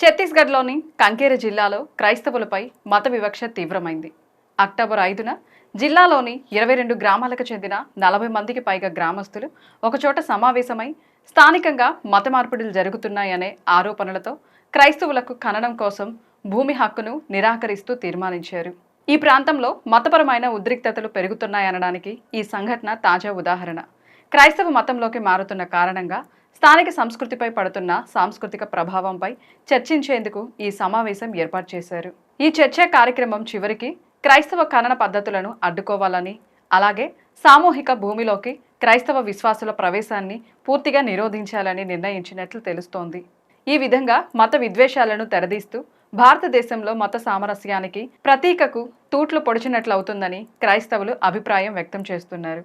ఛత్తీస్గఢ్లోని కంకేర జిల్లాలో క్రైస్తవులపై మత వివక్ష తీవ్రమైంది. అక్టోబర్ ఐదున జిల్లాలోని ఇరవై రెండు గ్రామాలకు చెందిన నలభై మందికి పైగా గ్రామస్తులు ఒకచోట సమావేశమై స్థానికంగా మత మార్పిడులు జరుగుతున్నాయనే ఆరోపణలతో క్రైస్తవులకు ఖననం కోసం భూమి హక్కును నిరాకరిస్తూ తీర్మానించారు. ఈ ప్రాంతంలో మతపరమైన ఉద్రిక్తతలు పెరుగుతున్నాయనడానికి ఈ సంఘటన తాజా ఉదాహరణ. క్రైస్తవ మతంలోకి మారుతున్న కారణంగా స్థానిక సంస్కృతిపై పడుతున్న సాంస్కృతిక ప్రభావంపై చర్చించేందుకు ఈ సమావేశం ఏర్పాటు చేశారు. ఈ చర్చా కార్యక్రమం చివరికి క్రైస్తవ ఖనన పద్ధతులను అడ్డుకోవాలని అలాగే సామూహిక భూమిలోకి క్రైస్తవ విశ్వాసుల ప్రవేశాన్ని పూర్తిగా నిరోధించాలని నిర్ణయించినట్లు తెలుస్తోంది. ఈ విధంగా మత విద్వేషాలను తెరదీస్తూ భారతదేశంలో మత సామరస్యానికి ప్రతీకకు తూట్లు పొడిచినట్లవుతుందని క్రైస్తవులు అభిప్రాయం వ్యక్తం చేస్తున్నారు.